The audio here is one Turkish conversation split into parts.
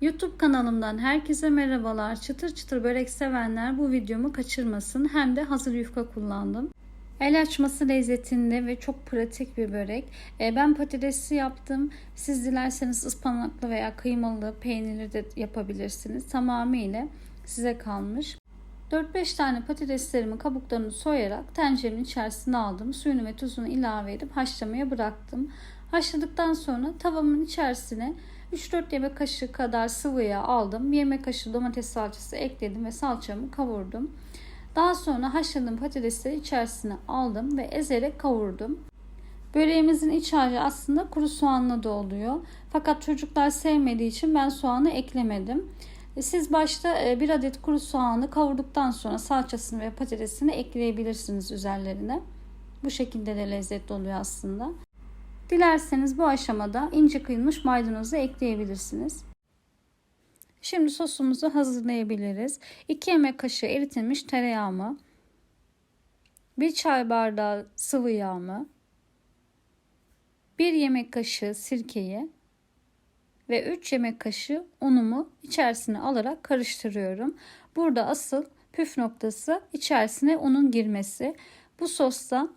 YouTube kanalımdan herkese merhabalar. Çıtır çıtır börek sevenler bu videomu kaçırmasın. Hem de hazır yufka kullandım. El açması lezzetinde ve çok pratik bir börek. E, Ben patatesli yaptım. Siz dilerseniz ıspanaklı veya kıymalı, peynirli de yapabilirsiniz. Tamamıyla size kalmış. 4-5 tane patateslerimi kabuklarını soyarak tencerenin içerisine aldım. Suyunu ve tuzunu ilave edip haşlamaya bıraktım. Haşladıktan sonra tavamın içerisine 3-4 yemek kaşığı kadar sıvı yağ aldım. Bir yemek kaşığı domates salçası ekledim ve salçamı kavurdum. Daha sonra haşladığım patatesleri içerisine aldım ve ezerek kavurdum. Böreğimizin iç harcı aslında kuru soğanla da oluyor. Fakat çocuklar sevmediği için ben soğanı eklemedim. E, Siz başta e, bir adet kuru soğanı kavurduktan sonra salçasını ve patatesini ekleyebilirsiniz üzerlerine. Bu şekilde de lezzetli oluyor aslında. Dilerseniz bu aşamada ince kıyılmış maydanozu ekleyebilirsiniz. Şimdi sosumuzu hazırlayabiliriz. 2 yemek kaşığı eritilmiş tereyağımı, 1 çay bardağı sıvı yağımı, 1 yemek kaşığı sirkeyi ve 3 yemek kaşığı unumu içerisine alarak karıştırıyorum. Burada asıl püf noktası içerisine unun girmesi. Bu sosta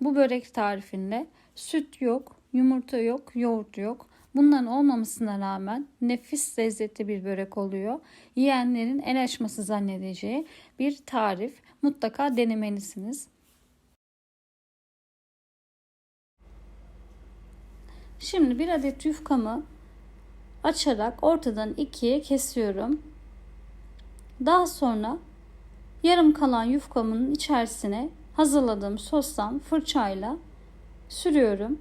bu börek tarifinde süt yok, yumurta yok, yoğurt yok. Bunların olmamasına rağmen nefis lezzetli bir börek oluyor. Yiyenlerin el açması zannedeceği bir tarif. Mutlaka denemelisiniz. Şimdi bir adet yufkamı açarak ortadan ikiye kesiyorum. Daha sonra yarım kalan yufkamın içerisine hazırladığım sostan fırçayla sürüyorum.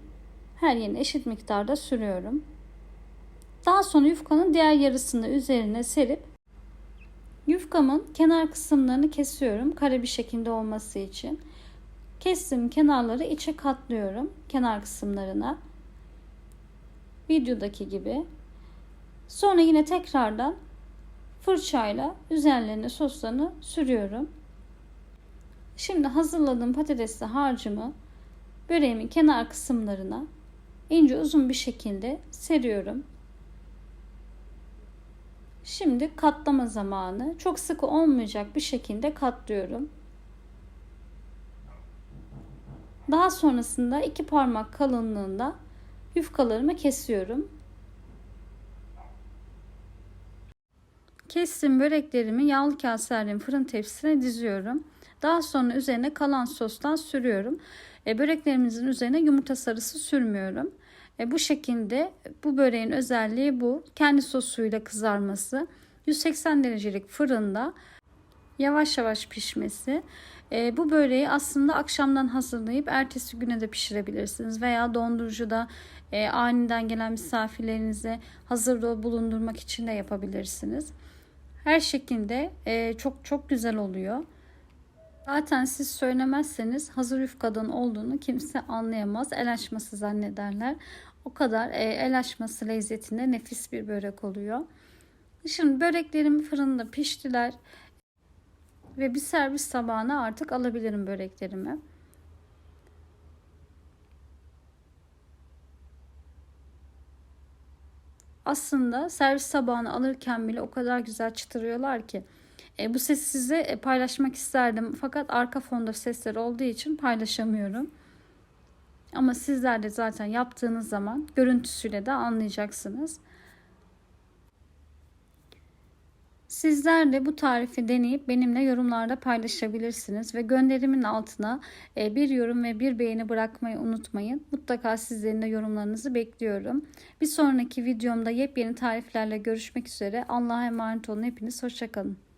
Her yerine eşit miktarda sürüyorum. Daha sonra yufkanın diğer yarısını üzerine serip yufkamın kenar kısımlarını kesiyorum kare bir şekilde olması için. Kestiğim kenarları içe katlıyorum kenar kısımlarına. Videodaki gibi. Sonra yine tekrardan fırçayla üzerlerine soslarını sürüyorum. Şimdi hazırladığım patatesli harcımı böreğimin kenar kısımlarına ince uzun bir şekilde seriyorum. Şimdi katlama zamanı. Çok sıkı olmayacak bir şekilde katlıyorum. Daha sonrasında iki parmak kalınlığında yufkalarımı kesiyorum. Kestim böreklerimi yağlı serdiğim fırın tepsisine diziyorum. Daha sonra üzerine kalan sostan sürüyorum. E, böreklerimizin üzerine yumurta sarısı sürmüyorum. E, bu şekilde bu böreğin özelliği bu. Kendi sosuyla kızarması. 180 derecelik fırında yavaş yavaş pişmesi. E, bu böreği aslında akşamdan hazırlayıp ertesi güne de pişirebilirsiniz. Veya dondurucuda e, aniden gelen misafirlerinize hazırda bulundurmak için de yapabilirsiniz. Her şekilde e, çok çok güzel oluyor. Zaten siz söylemezseniz hazır yufkadan olduğunu kimse anlayamaz. El açması zannederler. O kadar e, el açması lezzetinde nefis bir börek oluyor. Şimdi böreklerim fırında piştiler. Ve bir servis tabağına artık alabilirim böreklerimi. Aslında servis tabağını alırken bile o kadar güzel çıtırıyorlar ki. E, bu sesi size e, paylaşmak isterdim. Fakat arka fonda sesler olduğu için paylaşamıyorum. Ama sizler de zaten yaptığınız zaman görüntüsüyle de anlayacaksınız. Sizler de bu tarifi deneyip benimle yorumlarda paylaşabilirsiniz ve gönderimin altına e, bir yorum ve bir beğeni bırakmayı unutmayın. Mutlaka sizlerin de yorumlarınızı bekliyorum. Bir sonraki videomda yepyeni tariflerle görüşmek üzere. Allah'a emanet olun. Hepiniz hoşçakalın.